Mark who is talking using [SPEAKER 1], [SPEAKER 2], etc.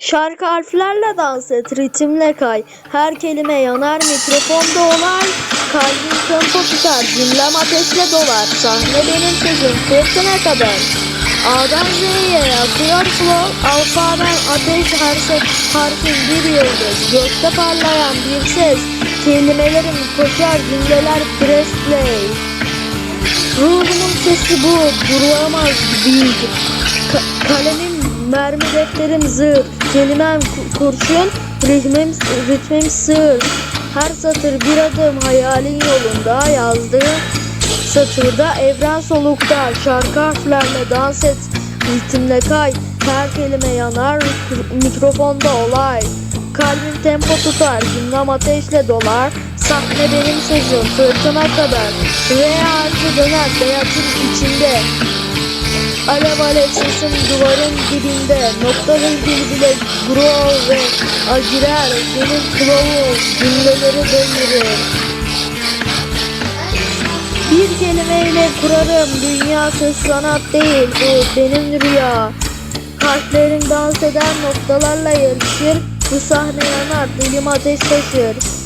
[SPEAKER 1] Şarkı harflerle dans et, ritimle kay. Her kelime yanar, mikrofonda olay. Kalbin tempo tutar, cümlem ateşle dolar. Sahne benim sözüm, fırtına kadar. A'dan Z'ye akıyor flow. Alfadan ateş her ses, harfin bir yıldız. Gökte parlayan bir ses. Kelimelerim koşar, cümleler press play. Ruhumun sesi bu, duramaz beat. Ka- kalemim mermi defterim zır. Kelimem ku- kurşun, ritmim, ritmim sır. Her satır bir adım hayalin yolunda yazdığım satırda evren solukta. Şarkı harflerle dans et, ritimle kay. Her kelime yanar, mik- mikrofonda olay. Kalbim tempo tutar, cümlem ateşle dolar. Sahne benim sözüm, fırtına kadar. R harfi döner, beyazın içinde. Alev alev sesim duvarın dibinde. Noktalı dil bile grow ve agirer. Benim kılavuz cümleleri döndürür. Bir kelimeyle kurarım. Dünya söz sanat değil. Bu benim rüya. Harflerim dans eden noktalarla yarışır. Bu sahne yanar, dilim ateş taşır.